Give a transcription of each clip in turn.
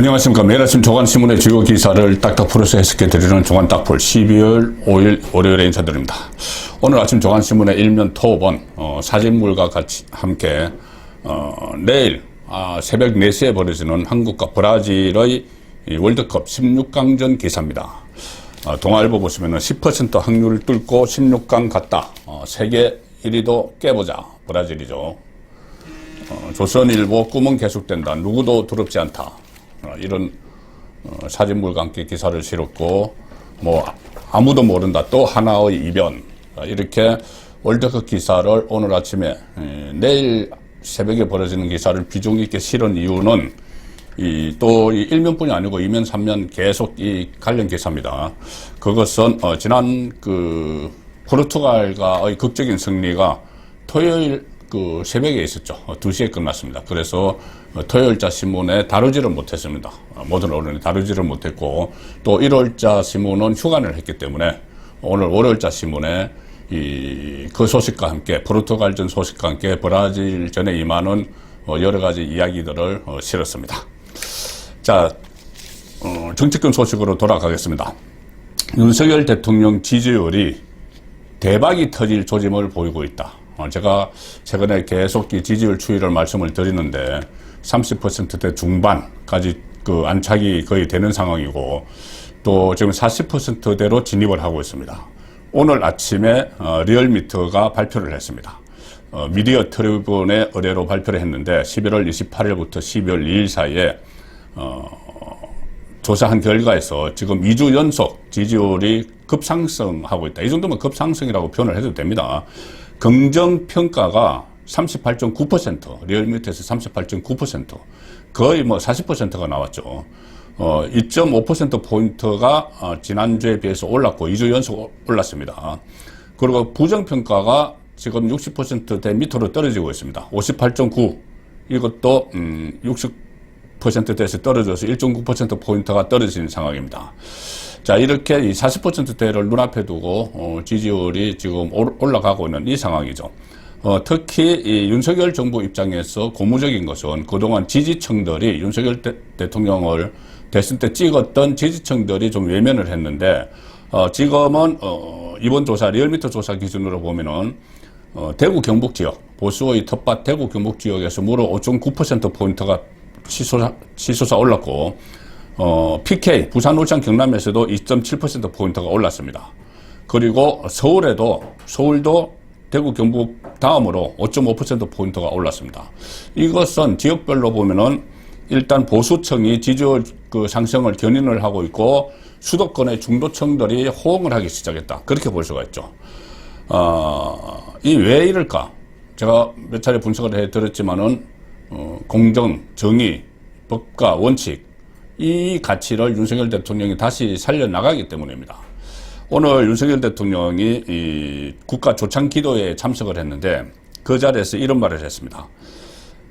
안녕하십니까. 매일 아침 조간신문의 주요 기사를 딱딱 풀어서 해석해 드리는 조간딱풀 12월 5일 월요일에 인사드립니다. 오늘 아침 조간신문의 일면 토번 어, 사진물과 같이 함께 어, 내일 아, 새벽 4시에 벌어지는 한국과 브라질의 이 월드컵 16강전 기사입니다. 어, 동아일보 보시면 10% 확률을 뚫고 16강 갔다. 어, 세계 1위도 깨보자. 브라질이죠. 어, 조선일보 꿈은 계속된다. 누구도 두렵지 않다. 어, 이런 어, 사진물과 함께 기사를 실었고 뭐 아무도 모른다. 또 하나의 이변. 어, 이렇게 월드컵 기사를 오늘 아침에 에, 내일 새벽에 벌어지는 기사를 비중 있게 실은 이유는 이 또 이 일면뿐이 아니고 이면 삼면 계속 이 관련 기사입니다. 그것은 어, 지난 그 포르투갈과의 극적인 승리가 토요일 그 새벽에 있었죠. 어, 2시에 끝났습니다. 그래서 어, 토요일자 신문에 다루지를 못했습니다. 어, 모든 언론이 다루지를 못했고 또 1월자 신문은 휴관을 했기 때문에 오늘 월요일자 신문에 이 그 소식과 함께 포르투갈전 소식과 함께 브라질 전에 임하는 어, 여러 가지 이야기들을 어, 실었습니다. 자, 어, 정치권 소식으로 돌아가겠습니다. 윤석열 대통령 지지율이 대박이 터질 조짐을 보이고 있다. 어, 제가 최근에 계속 이 지지율 추이를 말씀을 드리는데 30%대 중반까지 그 안착이 거의 되는 상황이고 또 지금 40%대로 진입을 하고 있습니다. 오늘 아침에 어, 리얼미터가 발표를 했습니다. 어, 미디어 트리뷴의 의뢰로 발표를 했는데 11월 28일부터 12월 2일 사이에 조사한 결과에서 지금 2주 연속 지지율이 급상승하고 있다. 이 정도면 급상승이라고 표현을 해도 됩니다. 긍정 평가가 38.9%, 리얼미터에서 38.9%, 거의 뭐 40%가 나왔죠. 어, 2.5%포인트가 어, 지난주에 비해서 올랐고, 2주 연속 올랐습니다. 그리고 부정평가가 지금 60%대 밑으로 떨어지고 있습니다. 58.9. 이것도, 음, 60%대에서 떨어져서 1.9%포인트가 떨어진 상황입니다. 자, 이렇게 이 40%대를 눈앞에 두고, 어, 지지율이 지금 올- 올라가고 있는 이 상황이죠. 어, 특히 이 윤석열 정부 입장에서 고무적인 것은 그동안 지지층들이 윤석열 대, 통령을 대선 때 찍었던 지지층들이 좀 외면을 했는데, 어, 지금은, 어, 이번 조사, 리얼미터 조사 기준으로 보면은, 어, 대구 경북 지역, 보수의 텃밭 대구 경북 지역에서 무려 5.9%포인트가 치솟아, 치솟아 올랐고, 어, PK, 부산, 울산, 경남에서도 2.7%포인트가 올랐습니다. 그리고 서울에도, 서울도 대구, 경북 다음으로 5.5%포인트가 올랐습니다. 이것은 지역별로 보면은 일단 보수층이 지지율 그 상승을 견인을 하고 있고 수도권의 중도층들이 호응을 하기 시작했다. 그렇게 볼 수가 있죠. 어, 이 왜 이럴까? 제가 몇 차례 분석을 해 드렸지만은, 어, 공정, 정의, 법과 원칙, 이 가치를 윤석열 대통령이 다시 살려나가기 때문입니다. 오늘 윤석열 대통령이 이 국가 조창 기도에 참석을 했는데 그 자리에서 이런 말을 했습니다.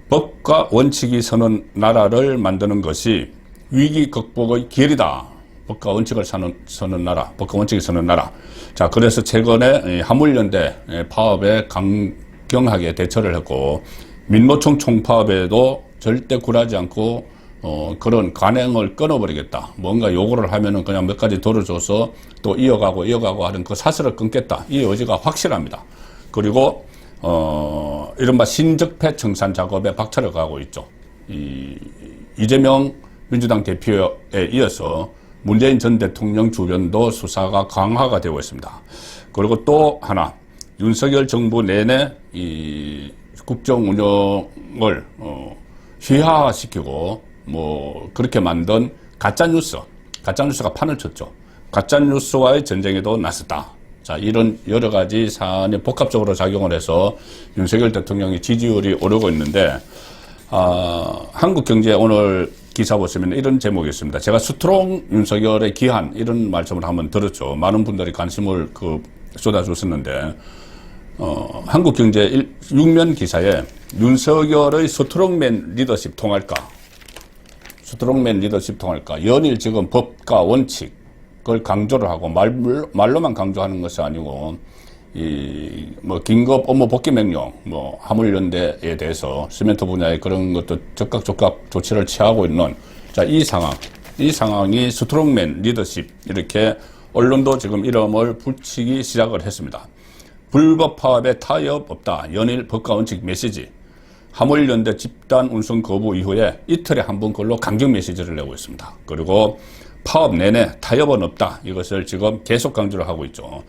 법과 원칙이 서는 나라를 만드는 것이 위기 극복의 길이다. 법과 원칙을 사는, 서는 나라, 법과 원칙이 서는 나라. 자, 그래서 최근에 이 화물연대 파업에 강경하게 대처를 했고, 민노총 총파업에도 절대 굴하지 않고, 어, 그런 관행을 끊어버리겠다. 뭔가 요구를 하면은 그냥 몇 가지 돌려줘서 또 이어가고 이어가고 하는 그 사슬을 끊겠다. 이 의지가 확실합니다. 그리고, 어, 이른바 신적폐 청산 작업에 박차를 가고 있죠. 이, 이재명 민주당 대표에 이어서 문재인 전 대통령 주변도 수사가 강화가 되고 있습니다. 그리고 또 하나, 윤석열 정부 내내 이 국정 운영을, 어, 휘하시키고, 뭐, 그렇게 만든 가짜 뉴스, 가짜 뉴스가 판을 쳤죠. 가짜 뉴스와의 전쟁에도 나섰다. 자, 이런 여러 가지 사안이 복합적으로 작용을 해서 윤석열 대통령의 지지율이 오르고 있는데, 아, 한국 경제 오늘 기사 보시면 이런 제목이 있습니다. 제가 스트롱 윤석열의 기한 이런 말씀을 한번 들었죠. 많은 분들이 관심을 그 쏟아주셨는데, 어, 한국 경제 일, 6면 기사에 윤석열의 스트롱맨 리더십 통할까? 스트롱맨 리더십 통할까? 연일 지금 법과 원칙, 그걸 강조를 하고 말, 말로만 강조하는 것이 아니고 이 뭐 긴급 업무 복귀 명령, 뭐 화물연대에 대해서 시멘트 분야의 그런 것도 적극 적극 조치를 취하고 있는 자 자, 이 상황, 이 상황이 스트롱맨 리더십 이렇게 언론도 지금 이름을 붙이기 시작을 했습니다. 불법 파업에 타협 없다. 연일 법과 원칙 메시지. 화물연대 집단 운송 거부 이후에 이틀에 한 번 걸로 강경 메시지를 내고 있습니다. 그리고 파업 내내 타협은 없다. 이것을 지금 계속 강조를 하고 있죠.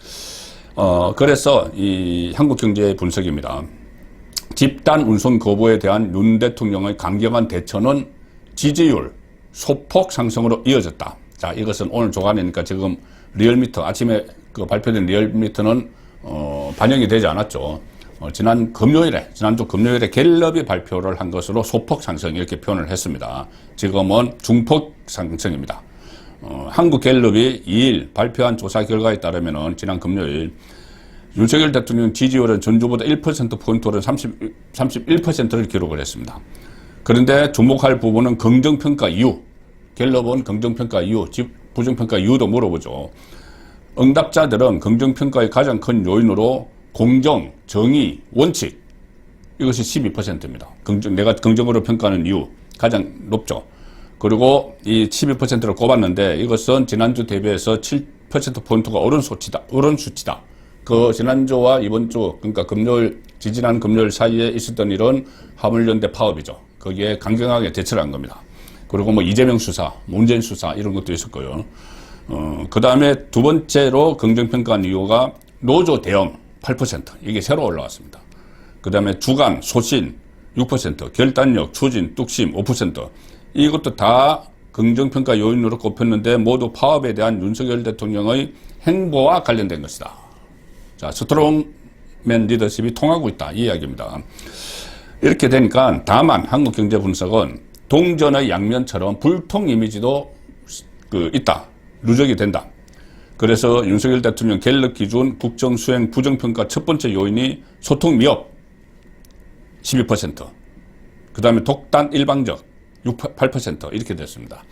어, 그래서 이 한국경제의 분석입니다. 집단 운송 거부에 대한 윤 대통령의 강경한 대처는 지지율 소폭 상승으로 이어졌다. 자, 이것은 오늘 조간이니까 지금 리얼미터 아침에 그 발표된 리얼미터는 어, 반영이 되지 않았죠. 어, 지난 금요일에 지난주 금요일에 갤럽이 발표를 한 것으로 소폭 상승 이렇게 표현을 했습니다. 지금은 중폭 상승입니다. 어, 한국 갤럽이 2일 발표한 조사 결과에 따르면은 지난 금요일 윤석열 대통령 지지율은 전주보다 1%포인트 오른 30, 31%를 기록을 했습니다. 그런데 주목할 부분은 긍정평가 이유. 갤럽은 긍정평가 이유, 부정평가 이유도 물어보죠. 응답자들은 긍정평가의 가장 큰 요인으로 공정, 정의, 원칙. 이것이 12%입니다. 긍정, 내가 긍정으로 평가하는 이유. 가장 높죠. 그리고 이 12%를 꼽았는데 이것은 지난주 대비해서 7%포인트가 오른 수치다. 오른 수치다. 그 지난주와 이번 주, 그러니까 금요일, 지지난 금요일 사이에 있었던 일은 화물연대 파업이죠. 거기에 강경하게 대처를 한 겁니다. 그리고 뭐 이재명 수사, 문재인 수사 이런 것도 있었고요. 어, 그 다음에 두 번째로 긍정평가한 이유가 노조 대응 8%. 이게 새로 올라왔습니다. 그 다음에 주간, 소신 6%, 결단력, 추진, 뚝심 5%. 이것도 다 긍정평가 요인으로 꼽혔는데 모두 파업에 대한 윤석열 대통령의 행보와 관련된 것이다. 자, 스트롱맨 리더십이 통하고 있다. 이 이야기입니다. 이렇게 되니까 다만 한국 경제 분석은 동전의 양면처럼 불통 이미지도 그 있다. 누적이 된다. 그래서 윤석열 대통령 갤럽 기준 국정 수행 부정평가 첫 번째 요인이 소통 미흡 12%. 그 다음에 독단 일방적 6, 8% 이렇게 됐습니다.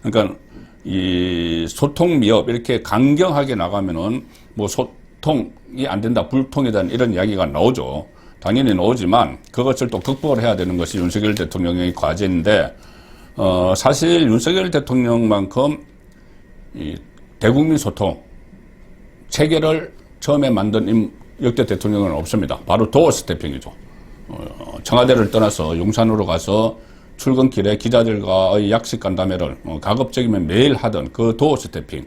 그러니까 이 소통 미흡 이렇게 강경하게 나가면은 뭐 소통이 안 된다, 불통이다 이런 이야기가 나오죠. 당연히 나오지만 그것을 또 극복을 해야 되는 것이 윤석열 대통령의 과제인데 어, 사실 윤석열 대통령만큼 이 대국민 소통 체계를 처음에 만든 임, 역대 대통령은 없습니다. 바로 도어 스태핑이죠. 어, 청와대를 떠나서 용산으로 가서 출근길에 기자들과의 약식 간담회를 어, 가급적이면 매일 하던 그 도어 스 태핑.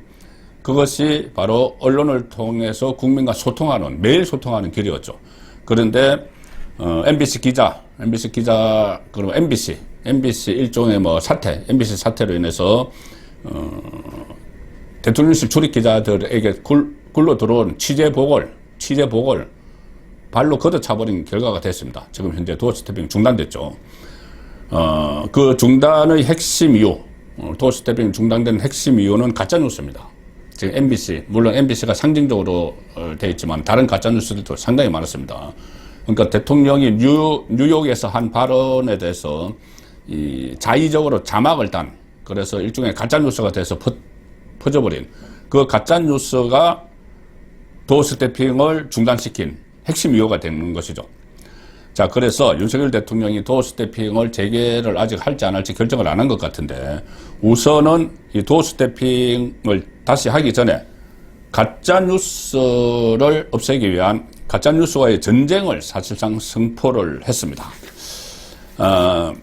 그것이 바로 언론을 통해서 국민과 소통하는, 매일 소통하는 길이었죠. 그런데, 어, MBC 기자, MBC 기자, 그리고 MBC, MBC 일종의 뭐 사태, MBC 사태로 인해서, 어, 대통령실 출입 기자들에게 굴, 굴러 들어온 취재 보궐, 취재 보궐, 발로 걷어차버린 결과가 됐습니다. 지금 현재 도어 스태핑 중단됐죠. 어, 그 중단의 핵심 이유, 어, 도어 스태핑 중단된 핵심 이유는 가짜뉴스입니다. 지금 MBC, 물론 MBC가 상징적으로 어, 되어 있지만 다른 가짜뉴스들도 상당히 많았습니다. 그러니까 대통령이 뉴, 뉴욕에서 한 발언에 대해서 이 자의적으로 자막을 딴, 그래서 일종의 가짜뉴스가 돼서 퍼, 퍼져버린 그 가짜 뉴스가 도어 스태핑을 중단시킨 핵심 이유가 되는 것이죠. 자, 그래서 윤석열 대통령이 도어 스태핑을 재개를 아직 할지 안 할지 결정을 안 한 것 같은데 우선은 이 도어 스태핑을 다시 하기 전에 가짜 뉴스를 없애기 위한 가짜 뉴스와의 전쟁을 사실상 선포를 했습니다. 어,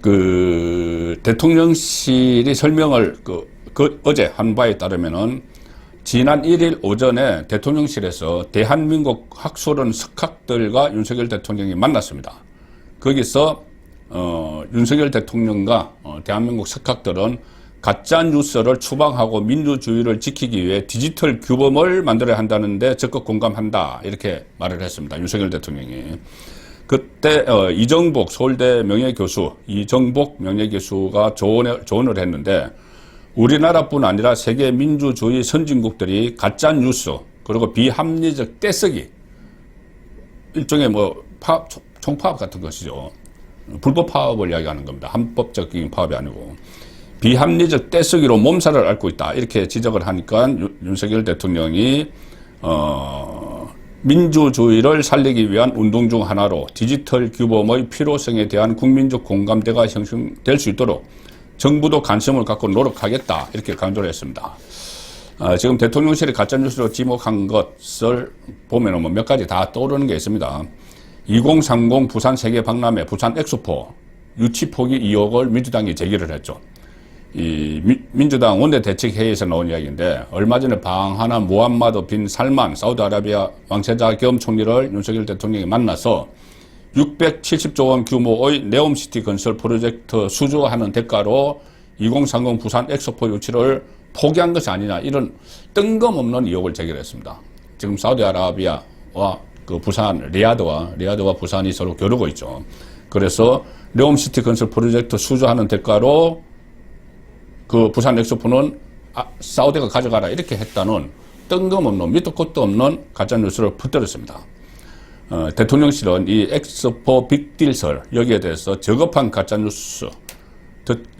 그 대통령실이 설명을 그, 그 어제 한 바에 따르면은 지난 1일 오전에 대통령실에서 대한민국 학술원 석학들과 윤석열 대통령이 만났습니다. 거기서 어, 윤석열 대통령과 어, 대한민국 석학들은 가짜 뉴스를 추방하고 민주주의를 지키기 위해 디지털 규범을 만들어야 한다는데 적극 공감한다 이렇게 말을 했습니다. 윤석열 대통령이. 그때 어, 이정복 서울대 명예교수 이정복 명예교수가 조언을, 조언을 했는데 우리나라뿐 아니라 세계 민주주의 선진국들이 가짜 뉴스 그리고 비합리적 떼쓰기 일종의 뭐 파업, 총파업 같은 것이죠. 불법 파업을 이야기하는 겁니다. 합법적인 파업이 아니고 비합리적 떼쓰기로 몸살을 앓고 있다 이렇게 지적을 하니까 윤석열 대통령이 어 민주주의를 살리기 위한 운동 중 하나로 디지털 규범의 필요성에 대한 국민적 공감대가 형성될 수 있도록 정부도 관심을 갖고 노력하겠다 이렇게 강조를 했습니다. 아, 지금 대통령실이 가짜뉴스로 지목한 것을 보면 뭐 몇 가지 다 떠오르는 게 있습니다. 2030 부산 세계 박람회 부산 엑스포 유치 포기 의혹을 민주당이 제기를 했죠. 이 미- 민주당 원내대책회의에서 나온 이야기인데 얼마 전에 방한한 무함마드 빈 살만 사우디아라비아 왕세자 겸 총리를 윤석열 대통령이 만나서 670조 원 규모의 네옴시티 건설 프로젝트 수주하는 대가로 2030 부산 엑스포 유치를 포기한 것이 아니냐 이런 뜬금없는 의혹을 제기했습니다. 지금 사우디아라비아와 그 부산 리야드와 리야드와 부산이 서로 겨루고 있죠. 그래서 네옴시티 건설 프로젝트 수주하는 대가로 그 부산 엑스포는 아, 사우디가 가져가라 이렇게 했다는 뜬금없는 밑도 끝도 없는 가짜 뉴스를 퍼뜨렸습니다. 어, 대통령실은 이 엑스포 빅딜설 여기에 대해서 저급한 가짜 뉴스,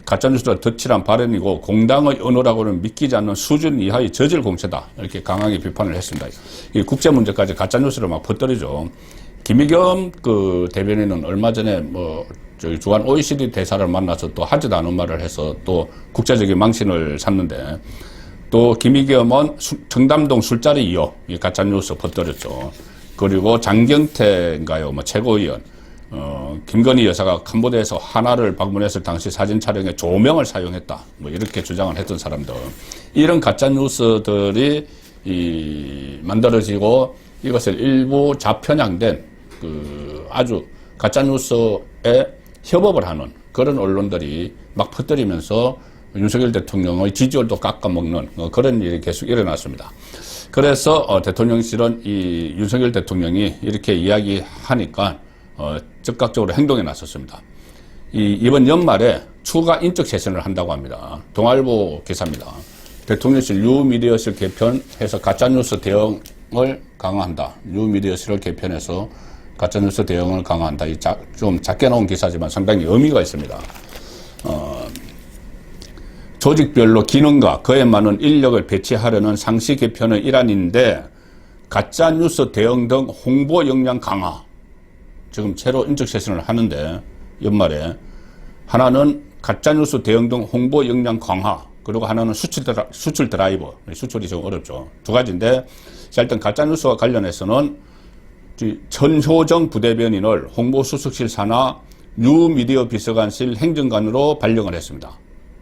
가짜 뉴스가 덧칠한 발언이고 공당의 언어라고는 믿기지 않는 수준 이하의 저질 공세다 이렇게 강하게 비판을 했습니다. 이 국제 문제까지 가짜 뉴스를 막 퍼뜨리죠. 김의겸 그 대변인은 얼마 전에 뭐 저기 주한 OECD 대사를 만나서 또 하지도 않은 말을 해서 또 국제적인 망신을 샀는데 또 김의겸은 수- 청담동 술자리 이어 이 가짜 뉴스 퍼뜨렸죠. 그리고 장경태인가요, 뭐 최고위원, 어, 김건희 여사가 캄보디아에서 하나를 방문했을 당시 사진 촬영에 조명을 사용했다. 뭐 이렇게 주장을 했던 사람들. 이런 가짜 뉴스들이 이 만들어지고 이것을 일부 좌편향된 그 아주 가짜 뉴스에 협업을 하는 그런 언론들이 막 퍼뜨리면서 윤석열 대통령의 지지율도 깎아먹는 어, 그런 일이 계속 일어났습니다. 그래서 어, 대통령실은 이 윤석열 대통령이 이렇게 이야기하니까 어, 즉각적으로 행동에 나섰습니다. 이, 이번 연말에 추가 인적 재선을 한다고 합니다. 동아일보 기사입니다. 대통령실 뉴미디어실 개편해서 가짜뉴스 대응을 강화한다. 뉴미디어실을 개편해서 가짜뉴스 대응을 강화한다. 이 자, 좀 작게 나온 기사지만 상당히 의미가 있습니다. 어, 조직별로 기능과 그에 맞는 인력을 배치하려는 상시 개편의 일환인데 가짜뉴스 대응 등 홍보 역량 강화 지금 새로 인적 세션을 하는데 연말에 하나는 가짜뉴스 대응 등 홍보 역량 강화 그리고 하나는 수출, 드라, 수출 드라이버 수출이 좀 어렵죠 두 가지인데 자, 일단 가짜뉴스와 관련해서는 이 전효정 부대변인을 홍보수석실 산하 뉴미디어 비서관실 행정관으로 발령을 했습니다.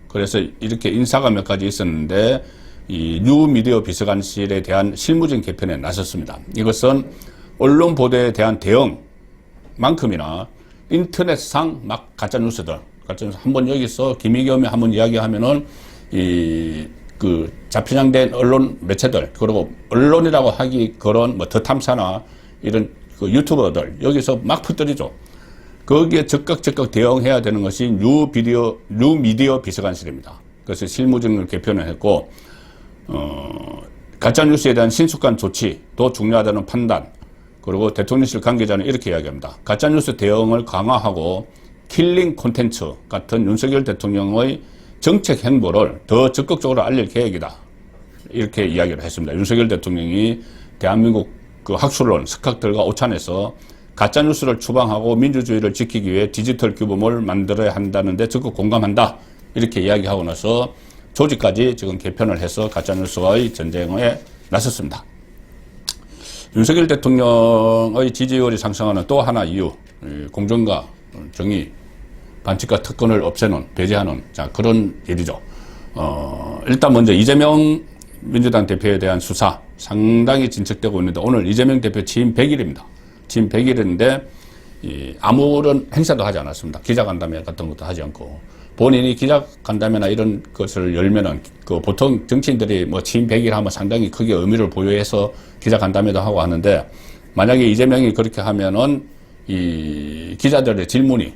그래서 이렇게 인사가 몇 가지 있었는데 이 뉴미디어 비서관실에 대한 실무적인 개편에 나섰습니다. 이것은 언론 보도에 대한 대응만큼이나 인터넷상 막 가짜 뉴스들, 가짜 뉴스 한번 여기서 김의겸이 한번 이야기하면은 이 그 자편향된 언론 매체들 그리고 언론이라고 하기 그런 뭐 더 탐사나 이런 그 유튜버들 여기서 막 퍼뜨리죠. 거기에 적극 적극 대응해야 되는 것이 뉴 비디오 뉴 미디어 비서관실입니다. 그래서 실무진을 개편을 했고 어, 가짜 뉴스에 대한 신속한 조치도 중요하다는 판단. 그리고 대통령실 관계자는 이렇게 이야기합니다. 가짜 뉴스 대응을 강화하고 킬링 콘텐츠 같은 윤석열 대통령의 정책 행보를 더 적극적으로 알릴 계획이다. 이렇게 이야기를 했습니다. 윤석열 대통령이 대한민국 그 학술론, 스카들과 오찬에서 가짜뉴스를 추방하고 민주주의를 지키기 위해 디지털 규범을 만들어야 한다는데 적극 공감한다. 이렇게 이야기하고 나서 조직까지 지금 개편을 해서 가짜뉴스와의 전쟁에 나섰습니다. 윤석열 대통령의 지지율이 상승하는 또 하나 이유, 이 공정과 정의, 반칙과 특권을 없애는, 배제하는, 자, 그런 일이죠. 어, 일단 먼저 이재명 민주당 대표에 대한 수사 상당히 진척되고 있는데 오늘 이재명 대표 취임 100일입니다. 취임 100일인데 이 아무런 행사도 하지 않았습니다. 기자간담회 같은 것도 하지 않고 본인이 기자간담회나 이런 것을 열면은 그 보통 정치인들이 뭐 취임 100일 하면 상당히 크게 의미를 부여해서 기자간담회도 하고 하는데 만약에 이재명이 그렇게 하면은 이 기자들의 질문이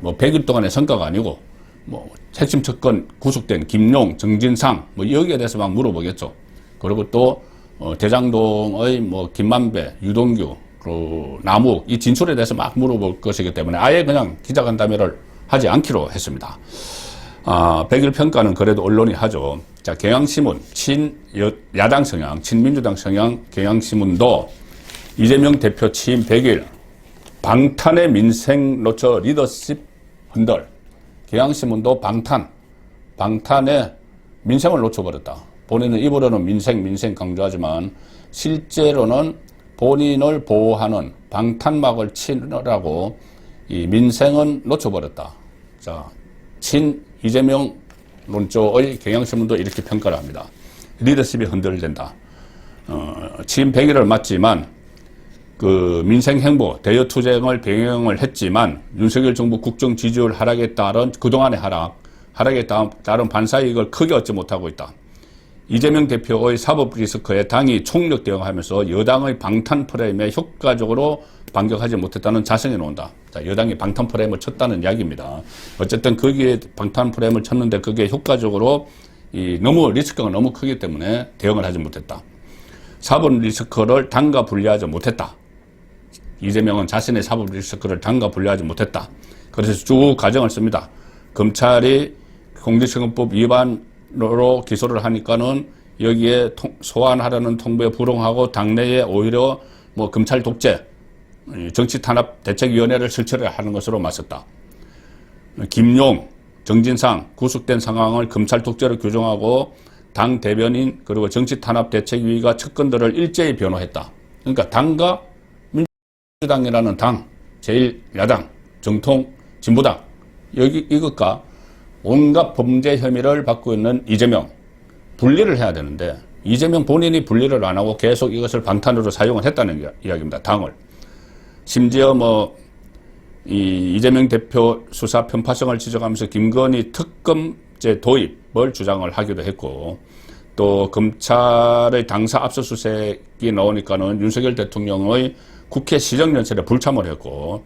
뭐 100일 동안의 성과가 아니고 뭐 핵심 특권 구속된 김용, 정진상 뭐 여기에 대해서 막 물어보겠죠. 그리고 또 어, 대장동의 뭐 김만배, 유동규, 그 남욱 이 진술에 대해서 막 물어볼 것이기 때문에 아예 그냥 기자간담회를 하지 않기로 했습니다. 아, 백일 평가는 그래도 언론이 하죠. 자, 경향신문, 친 여- 야당 성향, 친민주당 성향 경향신문도 이재명 대표 취임 100일 방탄의 민생 노처 리더십 흔들 경향신문도 방탄 방탄의 민생을 놓쳐버렸다. 본인은 입으로는 민생 민생 강조하지만 실제로는 본인을 보호하는 방탄막을 치느라고 이 민생은 놓쳐버렸다. 자, 친 이재명 논조의 경향신문도 이렇게 평가를 합니다. 리더십이 흔들린다. 어, 취임 100일을 맞지만 그 민생 행보, 대여 투쟁을 배경을 했지만 윤석열 정부 국정 지지율 하락에 따른 그동안의 하락, 하락에 따- 따른 반사 이익을 크게 얻지 못하고 있다. 이재명 대표의 사법 리스크에 당이 총력 대응하면서 여당의 방탄 프레임에 효과적으로 반격하지 못했다는 자성이 나온다. 자, 여당이 방탄 프레임을 쳤다는 이야기입니다. 어쨌든 거기에 방탄 프레임을 쳤는데 그게 효과적으로 이 너무 리스크가 너무 크기 때문에 대응을 하지 못했다. 사법 리스크를 당과 분리하지 못했다. 이재명은 자신의 사법 리스크를 당과 분리하지 못했다. 그래서 쭉 가정을 씁니다. 검찰이 공직선거법 위반으로 기소를 하니까는 여기에 통- 소환하려는 통보에 불응하고 당내에 오히려 뭐 검찰 독재, 이 정치 탄압 대책위원회를 설치를 하는 것으로 맞섰다. 김용, 정진상 구속된 상황을 검찰 독재로 규정하고 당 대변인 그리고 정치 탄압 대책위가 측근들을 일제히 변호했다. 그러니까 당과 당이라는 당, 제1야당, 정통 진보당 여기 이것과 온갖 범죄 혐의를 받고 있는 이재명 분리를 해야 되는데 이재명 본인이 분리를 안 하고 계속 이것을 방탄으로 사용을 했다는 이야- 이야기입니다. 당을 심지어 뭐 이 이재명 대표 수사 편파성을 지적하면서 김건희 특검제 도입을 주장을 하기도 했고 또 검찰의 당사 압수수색이 나오니까는 윤석열 대통령의 국회 시정연설에 불참을 했고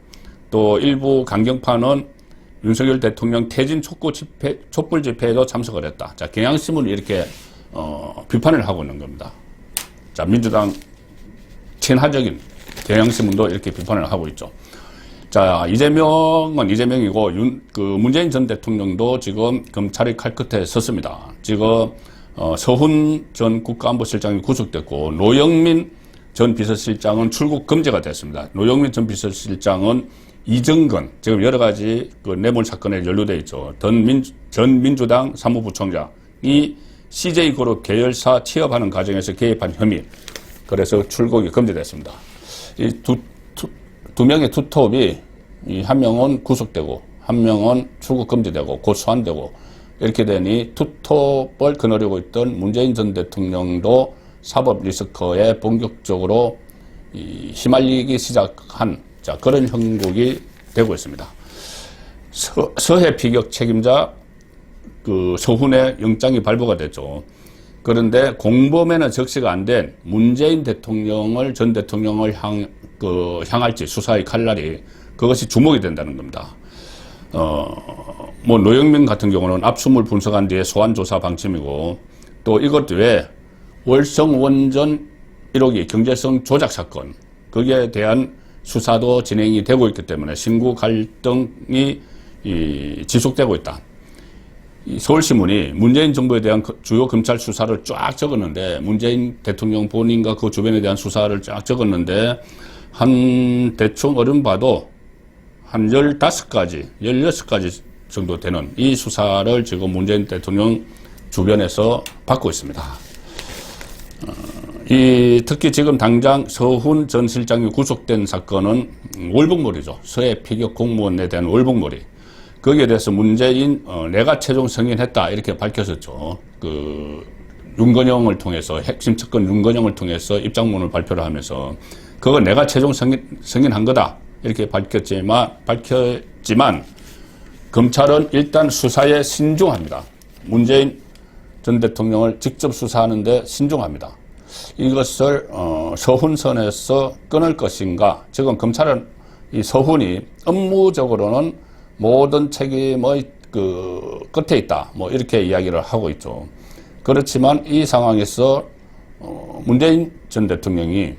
또 일부 강경파는 윤석열 대통령 퇴진 촉구 집회, 촛불 집회에도 참석을 했다. 자, 경향신문이 이렇게 어, 비판을 하고 있는 겁니다. 자, 민주당 친화적인 경향신문도 이렇게 비판을 하고 있죠. 자, 이재명은 이재명이고, 윤, 그, 문재인 전 대통령도 지금 검찰의 칼끝에 섰습니다. 지금, 어, 서훈 전 국가안보실장이 구속됐고, 노영민 전 비서실장은 출국 금지가 됐습니다. 노영민 전 비서실장은 이정근, 지금 여러 가지 그 뇌물 사건에 연루돼 있죠. 전, 민, 전 민주당 사무부총장이 CJ그룹 계열사 취업하는 과정에서 개입한 혐의, 그래서 출국이 금지됐습니다. 이 두, 명의 투톱이 이 한 명은 구속되고 한 명은 출국 금지되고 곧 소환되고 이렇게 되니 투톱을 거느리고 있던 문재인 전 대통령도 사법 리스크에 본격적으로 이 휘말리기 시작한 자, 그런 형국이 되고 있습니다. 서, 서해 피격 책임자 그 서훈의 영장이 발부가 됐죠. 그런데 공범에는 적시가 안 된 문재인 대통령을 전 대통령을 향, 그, 향할지 수사의 칼날이 그것이 주목이 된다는 겁니다. 어, 뭐 노영민 같은 경우는 압수물 분석한 뒤에 소환 조사 방침이고 또 이것 외에 월성 원전 1호기 경제성 조작 사건 거기에 대한 수사도 진행이 되고 있기 때문에 신구 갈등이 이, 지속되고 있다. 이 서울신문이 문재인 정부에 대한 그 주요 검찰 수사를 쫙 적었는데 문재인 대통령 본인과 그 주변에 대한 수사를 쫙 적었는데 한 대충 어른 봐도 한 15가지, 16가지 정도 되는 이 수사를 지금 문재인 대통령 주변에서 받고 있습니다. 어, 이 특히 지금 당장 서훈 전 실장이 구속된 사건은 월북몰이죠. 서해 피격 공무원에 대한 월북몰이. 거기에 대해서 문재인 어, 내가 최종 승인했다 이렇게 밝혔었죠. 그 윤건영을 통해서 핵심 측근 윤건영을 통해서 입장문을 발표를 하면서 그거 내가 최종 승인, 승인한 거다 이렇게 밝혔지만 밝혔지만 검찰은 일단 수사에 신중합니다. 문재인 전 대통령을 직접 수사하는데 신중합니다. 이것을 어, 서훈선에서 끊을 것인가? 지금 검찰은 이 서훈이 업무적으로는 모든 책임의 그 끝에 있다. 뭐 이렇게 이야기를 하고 있죠. 그렇지만 이 상황에서 어, 문재인 전 대통령이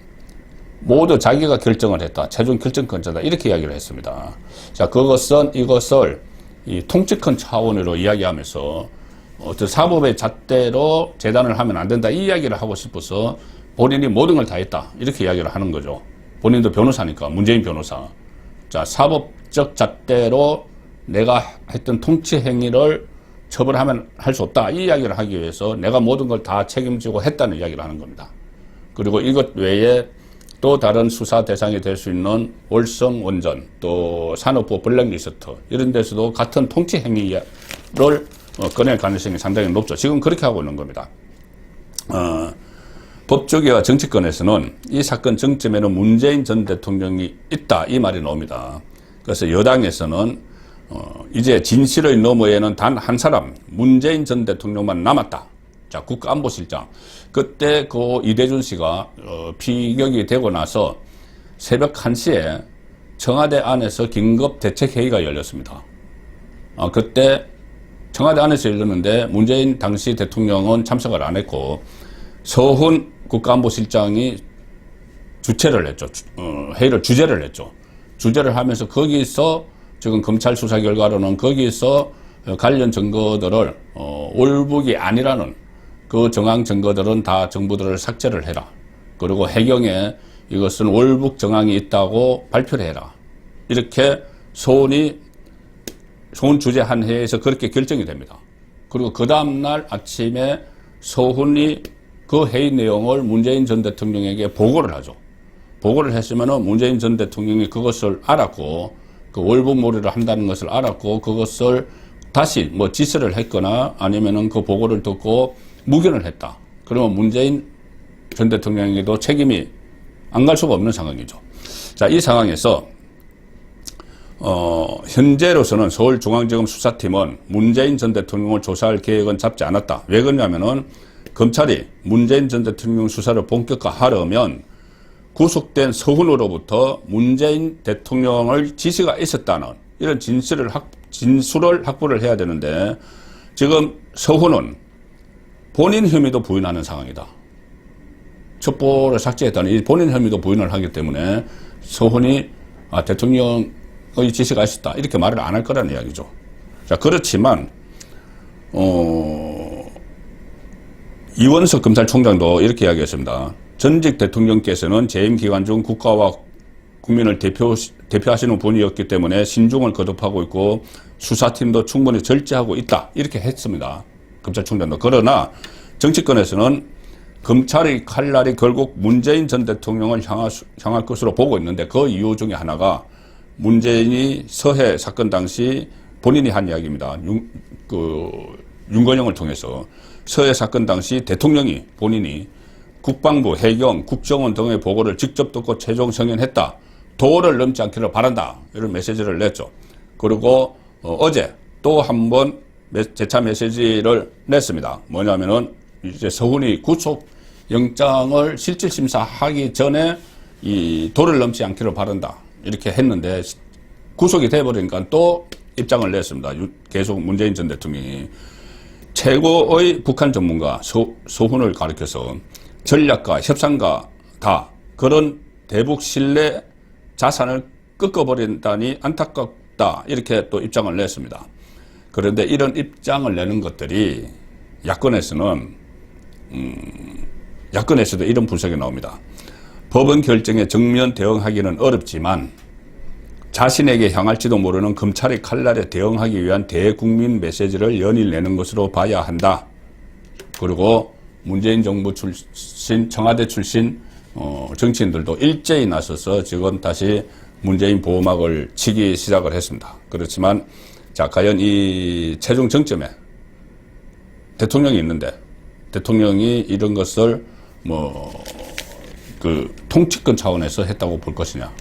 모두 자기가 결정을 했다. 최종 결정권자다. 이렇게 이야기를 했습니다. 자, 그것은 이것을 이 통치권 차원으로 이야기하면서 어떤 사법의 잣대로 재단을 하면 안 된다. 이 이야기를 하고 싶어서 본인이 모든 걸 다 했다. 이렇게 이야기를 하는 거죠. 본인도 변호사니까 문재인 변호사. 자 사법적 잣대로 내가 했던 통치 행위를 처벌하면 할 수 없다 이 이야기를 하기 위해서 내가 모든 걸 다 책임지고 했다는 이야기를 하는 겁니다. 그리고 이것 외에 또 다른 수사 대상이 될 수 있는 월성 원전 또 산업부 블랙리스트 이런 데서도 같은 통치 행위를 어, 꺼낼 가능성이 상당히 높죠. 지금 그렇게 하고 있는 겁니다. 어, 법조계와 정치권에서는 이 사건 정점에는 문재인 전 대통령이 있다 이 말이 나옵니다. 그래서 여당에서는 어, 이제 진실의 너머에는 단 한 사람 문재인 전 대통령만 남았다. 자 국가안보실장 그때 그 이대준 씨가 어, 피격이 되고 나서 새벽 1시에 청와대 안에서 긴급 대책 회의가 열렸습니다. 어, 그때 청와대 안에서 열렸는데 문재인 당시 대통령은 참석을 안 했고 서훈 국가안보실장이 주최를 했죠. 주- 어, 회의를 주재를 했죠. 주재를 하면서 거기서 지금 검찰 수사 결과로는 거기서 어, 관련 증거들을 어, 올북이 아니라는 그 정황 증거들은 다 정부들을 삭제를 해라. 그리고 해경에 이것은 월북 정황이 있다고 발표를 해라. 이렇게 소원이 소원 주재 한 회에서 그렇게 결정이 됩니다. 그리고 그 다음날 아침에 소훈이 그 회의 내용을 문재인 전 대통령에게 보고를 하죠. 보고를 했으면은 문재인 전 대통령이 그것을 알았고 그 월북몰이를 한다는 것을 알았고 그것을 다시 뭐 지시를 했거나 아니면은 그 보고를 듣고 무견을 했다. 그러면 문재인 전 대통령에게도 책임이 안 갈 수가 없는 상황이죠. 자, 이 상황에서 어, 현재로서는 서울중앙지검 수사팀은 문재인 전 대통령을 조사할 계획은 잡지 않았다. 왜 그러냐면은 검찰이 문재인 전 대통령 수사를 본격화하려면 구속된 서훈으로부터 문재인 대통령을 지시가 있었다는 이런 진술을 확, 진술을 확보를 해야 되는데 지금 서훈은 본인 혐의도 부인하는 상황이다. 첩보를 삭제했다는 이 본인 혐의도 부인을 하기 때문에 서훈이 아, 대통령 의 지시가 있었다. 이렇게 말을 안 할 거라는 이야기죠. 자, 그렇지만, 어, 이원석 검찰총장도 이렇게 이야기했습니다. 전직 대통령께서는 재임 기간 중 국가와 국민을 대표, 대표하시는 분이었기 때문에 신중을 거듭하고 있고 수사팀도 충분히 절제하고 있다. 이렇게 했습니다. 검찰총장도. 그러나 정치권에서는 검찰의 칼날이 결국 문재인 전 대통령을 향할, 수- 향할 것으로 보고 있는데 그 이유 중에 하나가 문재인이 서해 사건 당시 본인이 한 이야기입니다. 윤, 그, 윤건영을 통해서 서해 사건 당시 대통령이 본인이 국방부, 해경, 국정원 등의 보고를 직접 듣고 최종 성현했다. 도를 넘지 않기를 바란다. 이런 메시지를 냈죠. 그리고 어, 제 또 한 번 재차 메시지를 냈습니다. 뭐냐면은 이제 서훈이 구속 영장을 실질 심사하기 전에 이 도를 넘지 않기를 바란다. 이렇게 했는데 구속이 돼버리니까 또 입장을 냈습니다. 유- 계속 문재인 전 대통령이 최고의 북한 전문가 소, 소훈을 가리켜서 전략가, 협상가 다 그런 대북 신뢰 자산을 꺾어버린다니 안타깝다 이렇게 또 입장을 냈습니다. 그런데 이런 입장을 내는 것들이 야권에서는 음, 야권에서도 이런 분석이 나옵니다. 법원 결정에 정면 대응하기는 어렵지만 자신에게 향할지도 모르는 검찰의 칼날에 대응하기 위한 대국민 메시지를 연일 내는 것으로 봐야 한다. 그리고 문재인 정부 출신, 청와대 출신 어, 정치인들도 일제히 나서서 지금 다시 문재인 보호막을 치기 시작을 했습니다. 그렇지만 자 과연 이 최종 정점에 대통령이 있는데 대통령이 이런 것을 뭐 그 통치권 차원에서 했다고 볼 것이냐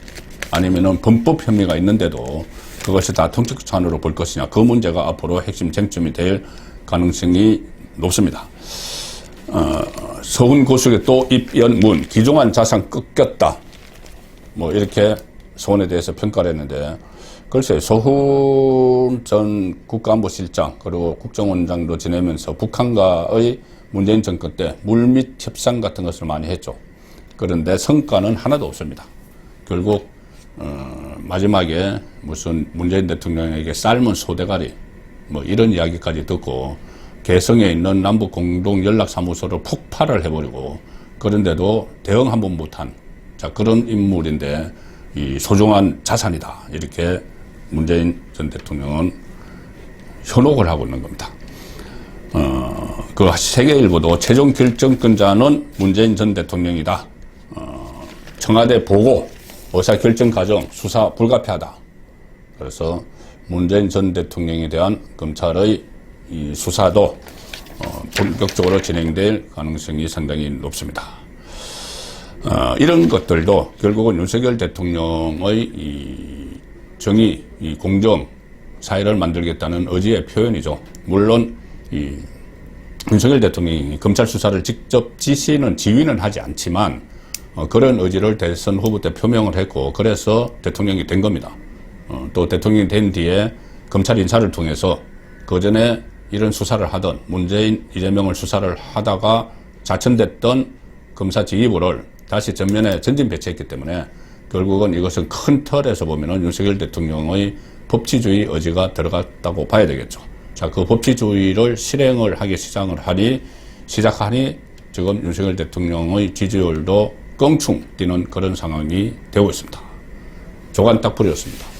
아니면은 범법 혐의가 있는데도 그것이 다 통치권 차원으로 볼 것이냐 그 문제가 앞으로 핵심 쟁점이 될 가능성이 높습니다. 어, 서훈 고수의 또 입연문 기종한 자산 꺾였다 뭐 이렇게 서훈에 대해서 평가를 했는데 글쎄 서훈 전 국가안보실장 그리고 국정원장도 지내면서 북한과의 문재인 정권 때 물밑 협상 같은 것을 많이 했죠. 그런데 성과는 하나도 없습니다. 결국 어, 마지막에 무슨 문재인 대통령에게 삶은 소대가리 뭐 이런 이야기까지 듣고 개성에 있는 남북 공동 연락 사무소를 폭발을 해버리고 그런데도 대응 한 번 못한 자, 그런 인물인데 이 소중한 자산이다. 이렇게 문재인 전 대통령은 현혹을 하고 있는 겁니다. 어, 그 세계일보도 최종 결정권자는 문재인 전 대통령이다. 어, 청와대 보고 의사결정 과정 수사 불가피하다. 그래서 문재인 전 대통령에 대한 검찰의 이 수사도 어, 본격적으로 진행될 가능성이 상당히 높습니다. 어, 이런 것들도 결국은 윤석열 대통령의 이 정의, 이 공정 사회를 만들겠다는 의지의 표현이죠. 물론 이 윤석열 대통령이 검찰 수사를 직접 지시는 지휘는 하지 않지만 어, 그런 의지를 대선 후보 때 표명을 했고 그래서 대통령이 된 겁니다. 어, 또 대통령이 된 뒤에 검찰 인사를 통해서 그 전에 이런 수사를 하던 문재인 이재명을 수사를 하다가 자천됐던 검사 지휘부를 다시 전면에 전진 배치했기 때문에 결국은 이것은 큰 틀에서 보면은 윤석열 대통령의 법치주의 의지가 들어갔다고 봐야 되겠죠. 자, 그 법치주의를 실행을 하기 시작을 하니, 시작하니 지금 윤석열 대통령의 지지율도 껑충 뛰는 그런 상황이 되고 있습니다. 조간 딱 부렸습니다.